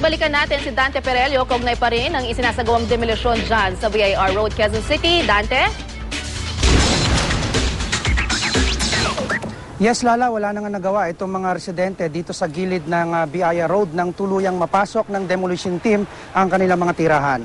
balikan natin si Dante Perelio kaugnay pa rin ang isinasagawang demolisyon dyan sa BIR Road, Quezon City. Dante? Yes, Lala, wala na nga nagawa itong mga residente dito sa gilid ng uh, Biaya Road nang tuluyang mapasok ng demolition team ang kanilang mga tirahan.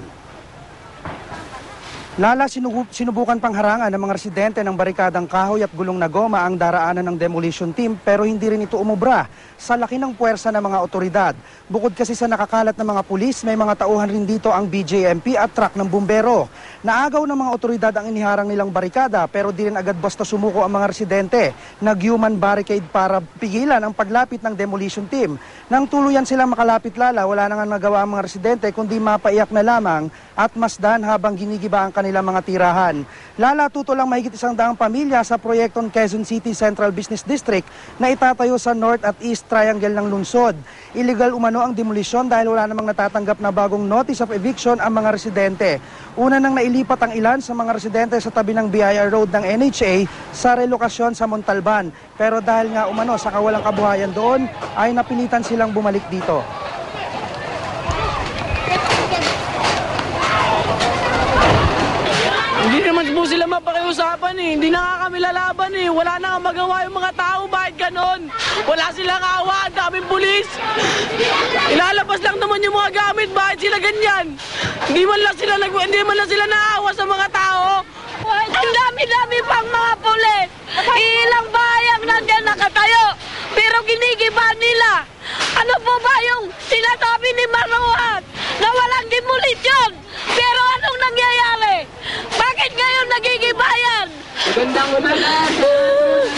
Lala, sinubu- sinubukan pang harangan ng mga residente ng barikadang kahoy at gulong na goma ang daraanan ng demolition team pero hindi rin ito umubra sa laki ng puwersa ng mga otoridad. Bukod kasi sa nakakalat ng mga pulis, may mga tauhan rin dito ang BJMP at truck ng bumbero. Naagaw ng mga otoridad ang iniharang nilang barikada pero di rin agad basta sumuko ang mga residente. Nag-human barricade para pigilan ang paglapit ng demolition team. Nang tuluyan silang makalapit lala, wala na nga nagawa ang mga residente kundi mapaiyak na lamang at masdan habang ginigiba ang kanilang mga tirahan. Lala, tuto lang mahigit isang daang pamilya sa proyektong Quezon City Central Business District na itatayo sa North at East Triangle ng lungsod. Illegal umano ang demolisyon dahil wala namang natatanggap na bagong notice of eviction ang mga residente. Una nang nailipat ang ilan sa mga residente sa tabi ng BIR Road ng NHA sa relokasyon sa Montalban. Pero dahil nga umano sa kawalang kabuhayan doon, ay napilitan silang bumalik dito. Po sila mapakiusapan eh. Hindi na nga kami lalaban eh. Wala na nga magawa yung mga tao. Bakit ganon? Wala silang awa. Ang daming pulis. Ilalabas lang naman yung mga gamit. Bakit sila ganyan? Hindi man lang sila, nag hindi man lang sila naawa sa mga tao. Ang dami-dami pang mga pulis. Ilang bayang nandiyan nakatayo. Pero ginigiba nila. Ano po ba yung sinasabi ni Maruhat na walang demolisyon? Pero anong nangyayari? Bakit ngayon nagigibayan? Magandang umaga sa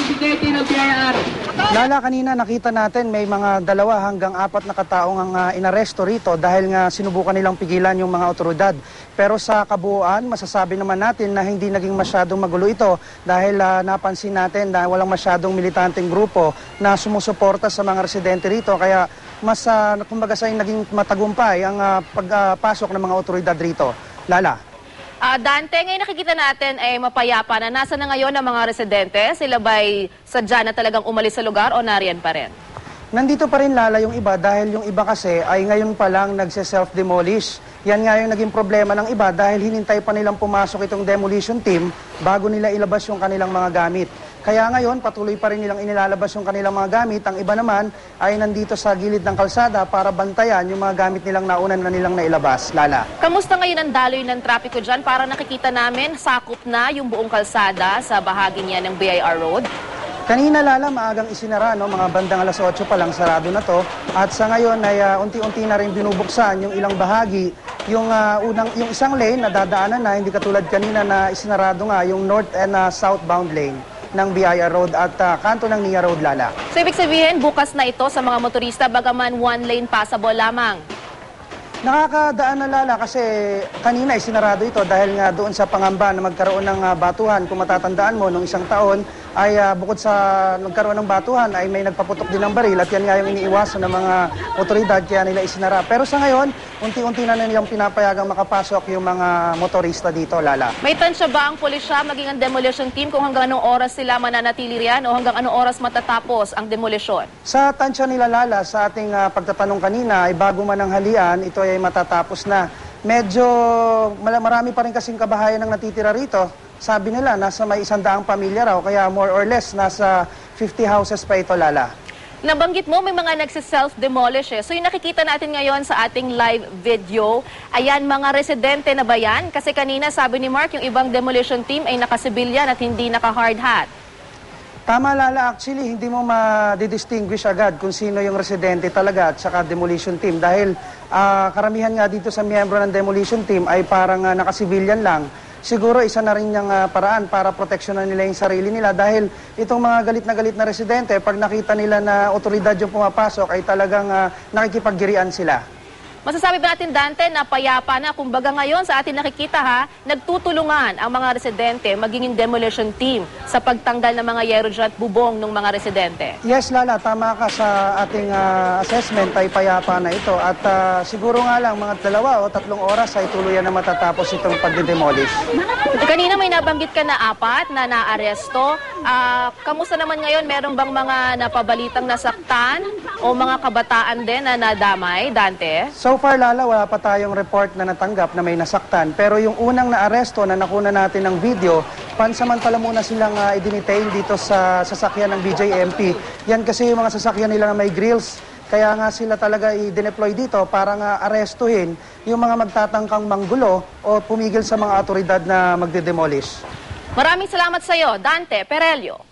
Secretary ng PIR. Lala, kanina nakita natin may mga dalawa hanggang apat na kataong ang ah, inaresto rito dahil nga sinubukan nilang pigilan yung mga otoridad. Pero sa kabuuan, masasabi naman natin na hindi naging masyadong magulo ito dahil ah, napansin natin na walang masyadong militanteng grupo na sumusuporta sa mga residente rito. Kaya mas, uh, kumbaga sa naging matagumpay ang ah, pagpasok ng mga otoridad rito. Lala. Ah, Dante, ngayon nakikita natin ay mapayapa na. Nasa na ngayon ang mga residente? Sila ba'y sadya na talagang umalis sa lugar o nariyan pa rin? Nandito pa rin lala yung iba dahil yung iba kasi ay ngayon pa lang nagse-self-demolish. Yan nga yung naging problema ng iba dahil hinintay pa nilang pumasok itong demolition team bago nila ilabas yung kanilang mga gamit. Kaya ngayon, patuloy pa rin nilang inilalabas yung kanilang mga gamit. Ang iba naman ay nandito sa gilid ng kalsada para bantayan yung mga gamit nilang naunan na nilang nailabas. Lala. Kamusta ngayon ang daloy ng trapiko dyan? Para nakikita namin, sakop na yung buong kalsada sa bahagi niya ng BIR Road. Kanina lala, maagang isinara, no? mga bandang alas 8 pa lang sarado na to. At sa ngayon ay ah, unti-unti na rin binubuksan yung ilang bahagi. Yung, ah, unang, yung isang lane na dadaanan na, hindi katulad kanina na isinarado nga, yung north and ah, southbound lane ng BIR Road at ah, kanto ng NIA Road, Lala. So ibig sabihin, bukas na ito sa mga motorista bagaman one lane passable lamang. Nakakadaan na lala kasi kanina isinarado ito dahil nga doon sa pangamba na magkaroon ng ah, batuhan. Kung matatandaan mo, nung isang taon ay ah, bukod sa nagkaroon ng batuhan ay may nagpaputok din ng baril at yan nga yung iniiwasan ng mga otoridad kaya nila isinara. Pero sa ngayon, unti-unti na nilang pinapayagang makapasok yung mga motorista dito, Lala. May tansya ba ang pulisya maging ang demolition team kung hanggang anong oras sila mananatili riyan o hanggang anong oras matatapos ang demolisyon? Sa tansya nila Lala, sa ating ah, pagtatanong kanina ay bago man ang halian, ito ay matatapos na. Medyo marami pa rin kasing kabahayan ang natitira rito. Sabi nila, nasa may isang daang pamilya raw, kaya more or less, nasa 50 houses pa ito, Lala. Nabanggit mo may mga nagsiself-demolish eh. So yung nakikita natin ngayon sa ating live video, ayan mga residente na ba yan? Kasi kanina sabi ni Mark, yung ibang demolition team ay nakasibilyan at hindi naka-hard hat. Tama, Lala, actually, hindi mo ma-distinguish agad kung sino yung residente talaga at saka demolition team. Dahil ah, karamihan nga dito sa miyembro ng demolition team ay parang uh, nakasibilyan lang. Siguro isa na rin yung ah, paraan para proteksyonan nila yung sarili nila dahil itong mga galit na galit na residente, pag nakita nila na otoridad yung pumapasok ay talagang uh, nakikipaggirian sila. Masasabi ba natin, Dante, na payapa na? Kumbaga ngayon sa atin nakikita ha, nagtutulungan ang mga residente maging yung demolition team sa pagtanggal ng mga yero at bubong ng mga residente. Yes, Lala, tama ka sa ating ah, assessment ay payapa na ito. At ah, siguro nga lang mga dalawa o tatlong oras ay tuluyan na matatapos itong pagdidemolish. Kanina may nabanggit ka na apat na naaresto. Ah, kamusta naman ngayon? Meron bang mga napabalitang nasaktan o mga kabataan din na nadamay, Dante? So far, Lala, wala pa tayong report na natanggap na may nasaktan. Pero yung unang naaresto na nakuna natin ng video, pansamantala muna silang uh, idinitail dito sa sasakyan ng BJMP. Yan kasi yung mga sasakyan nila na may grills. Kaya nga sila talaga i-deploy dito para nga arestuhin yung mga magtatangkang manggulo o pumigil sa mga otoridad na magde-demolish. Maraming salamat sa iyo, Dante Perelio.